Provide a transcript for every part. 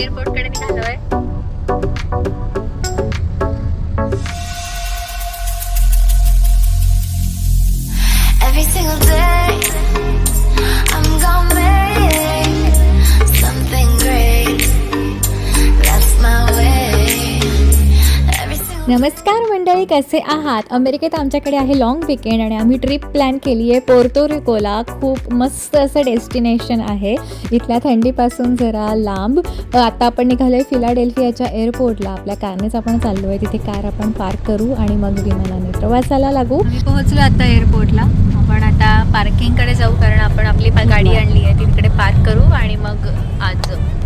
Airport नमस्कार मंडळी कसे आहात? अमेरिकेत आमच्याकडे आहे लॉंग विकेंड आणि आम्ही ट्रिप प्लॅन केली आहे. पोर्तोरिकोला खूप मस्त असं डेस्टिनेशन आहे. इथल्या थंडीपासून जरा लांब. आता आपण निघालो आहे फिलाडेल्फियाच्या एअरपोर्टला आपल्या कारनेच आपण चाललो आहे तिथे कार आपण पार्क करू आणि मग विमानाने प्रवासाला लागू. पोहोचलो आता एअरपोर्टला आपण आता पार्किंगकडे जाऊ कारण आपण आपली गाडी आणली आहे. तिकडे पार्क करू आणि मग आज जाऊ.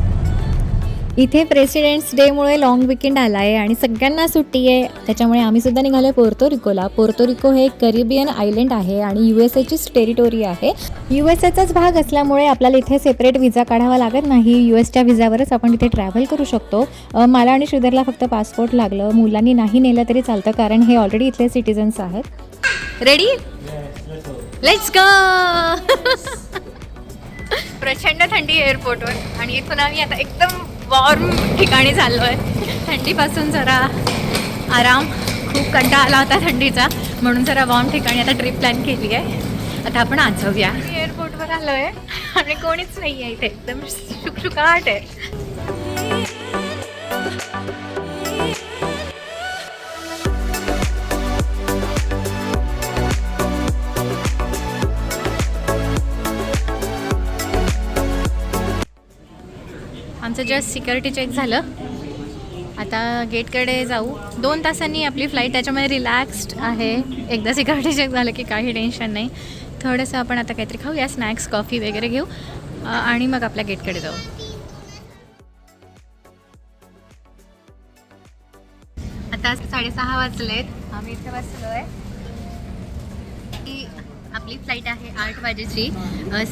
इथे प्रेसिडेंट्स डेमुळे लॉंग विकेंड आला आहे आणि सगळ्यांना सुट्टी आहे. त्याच्यामुळे आम्ही सुद्धा निघालो आहे पोर्तो रिकोला पोर्तो रिको हे एक करिबियन आयलंड आहे आणि यू एस एचीच टेरिटोरी आहे. यू एस एचाच भाग असल्यामुळे आपल्याला इथे सेपरेट विजा काढावा लागत नाही. यू एसच्या विजावरच आपण इथे ट्रॅव्हल करू शकतो. मला आणि श्रीधरला फक्त पासपोर्ट लागलं. मुलांनी नाही नेलं तरी चालतं कारण हे ऑलरेडी इथले सिटिझन्स आहेत. रेडी लेट्स गो प्रचंड थंडी एअरपोर्टवर आणि इथून आम्ही आता एकदम वॉर्म ठिकाणी चाललो आहे थंडीपासून जरा आराम. खूप कंटाळा आला होता थंडीचा. म्हणून जरा वॉर्म ठिकाणी आता ट्रिप प्लॅन केली आहे. आता आपण आज एअरपोर्टवर आलो आहे आणि कोणीच नाही आहे इथे. एकदम शुकशुकाट आहे. आमचं जस्ट सिक्युरिटी चेक झालं. आता गेटकडे जाऊ. दोन तासांनी आपली फ्लाईट त्याच्यामध्ये रिलॅक्स्ड आहे. एकदा सिक्युरिटी चेक झालं की काही टेन्शन नाही. थोडंसं आपण आता काहीतरी खाऊया स्नॅक्स कॉफी वगैरे घेऊ. आणि मग आपल्या गेटकडे जाऊ. आता साडेसहा वाजलेत. आम्ही इथे बसलो आहे आपली फ्लाईट आहे आठ वाजेची.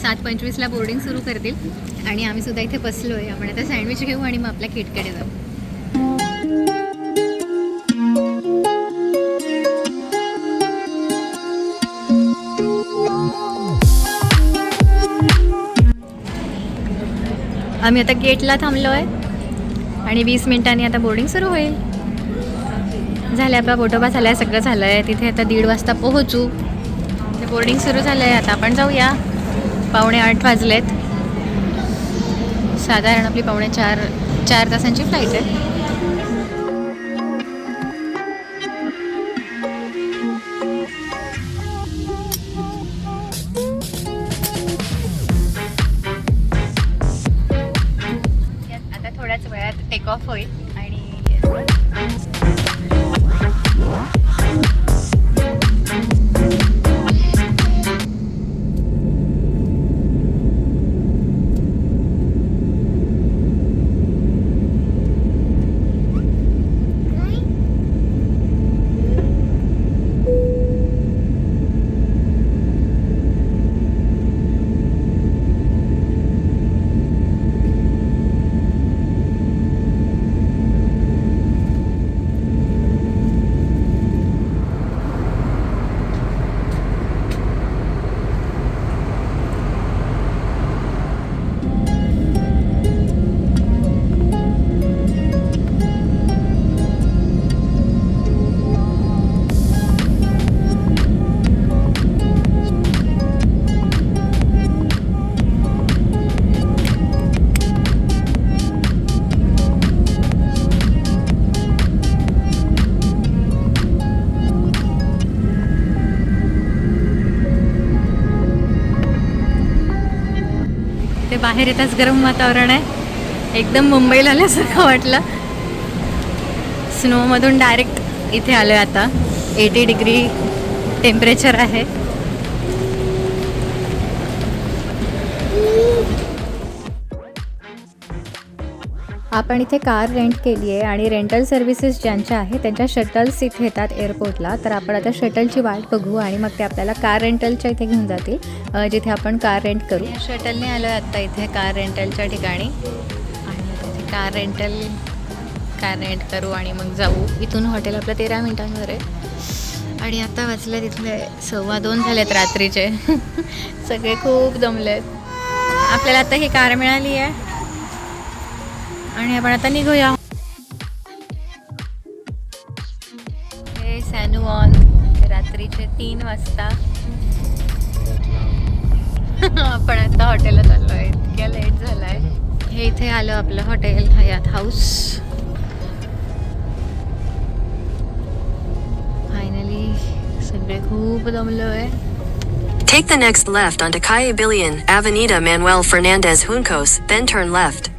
सात पंचवीसला बोर्डिंग सुरू करतील. आणि आम्ही सुद्धा इथे बसलो आहे आपण आता सँडविच घेऊ आणि मग आपल्या गेटकडे जाऊ. आम्ही आता गेटला थांबलो आहे आणि वीस मिनिटांनी आता बोर्डिंग सुरू होईल. झाले आपला बोटोबा झाला आहे सगळं झालं आहे तिथे आता दीड वाजता पोहोचू. म्हणजे ते बोर्डिंग सुरू झालं आहे आता आपण जाऊया. पावणे आठ वाजलेत. साधारण आपली पावणे चार चार तासांची फ्लाईट आहे. वाटते बाहेर येताच गरम वातावरण आहे. एकदम मुंबईला आल्यासारखं वाटलं. स्नोमधून डायरेक्ट इथे आलो आहे आता. एटी डिग्री टेम्परेचर आहे. आपण इथे कार रेंट केली आहे आणि रेंटल सर्व्हिसेस ज्यांच्या आहेत त्यांच्या शटल्स इथे येतात एअरपोर्टला तर आपण आता शटलची वाट बघू आणि मग ते आपल्याला कार रेंटलच्या इथे घेऊन जातील जिथे आपण कार रेंट करू. शटलने आलो आहे आत्ता इथे कार रेंटलच्या ठिकाणी. आणि तिथे कार रेंटल कार रेंट करू आणि मग जाऊ. इथून हॉटेल आपलं तेरा मिनिटांवर आहे. आणि आता वाचले तिथले सव्वा दोन झालेत रात्रीचे. सगळे खूप दमलेत. आपल्याला आता ही कार मिळाली आहे. आणि आपण आता निघूया. हे सॅनुऑन रात्रीचे तीन वाजता. आपण आता हॉटेलला चाललो आहे इतक्या लेट झालाय. हे इथे आलं आपलं हॉटेल हयात हाऊस फायनली सगळे खूप दमलो आहे Take the next left onto Calle Billion, Avenida Manuel Fernandez Juncos, then turn left.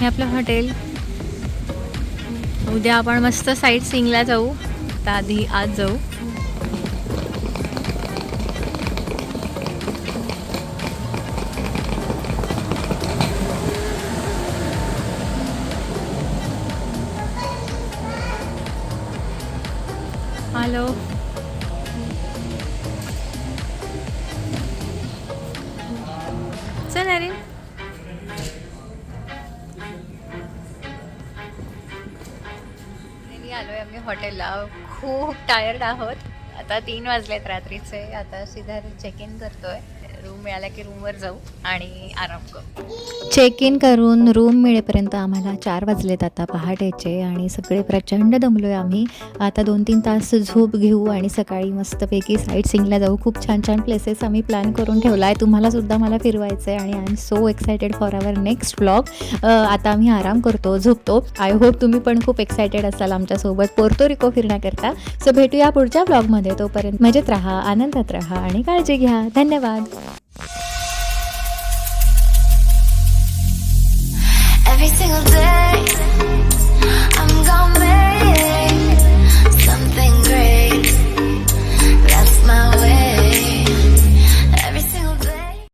हे आपलं हॉटेल. उद्या आपण मस्त साईट सिंगला जाऊ. तर आधी आज जाऊ. हॅलो चल अरे फायनली आलोय आम्ही हॉटेलला. खूप टायर्ड आहोत. आता तीन वाजलेत रात्रीचे. आता सिधार चेक इन करतोय. रूम मिळाला की रूमवर जाऊ आणि आराम करू. चेक इन करून रूम मिळेपर्यंत आम्हाला चार वाजलेत आता पहाटेचे आणि सगळे प्रचंड दमलो आहे आम्ही. आता दोन तीन तास झोप घेऊ आणि सकाळी मस्तपैकी साईट सिंगला जाऊ. खूप छान छान प्लेसेस आम्ही प्लॅन करून ठेवला आहे तुम्हाला सुद्धा मला फिरवायचं आहे आणि I am so excited for our next blog आता आम्ही आराम करतो झोपतो. आय होप तुम्ही पण खूप एक्सायटेड असाल आमच्यासोबत पोरतो रिको फिरण्याकरता. सो भेटूया पुढच्या ब्लॉगमध्ये तोपर्यंत मजेत राहा आनंदात राहा आणि काळजी घ्या. धन्यवाद. single day.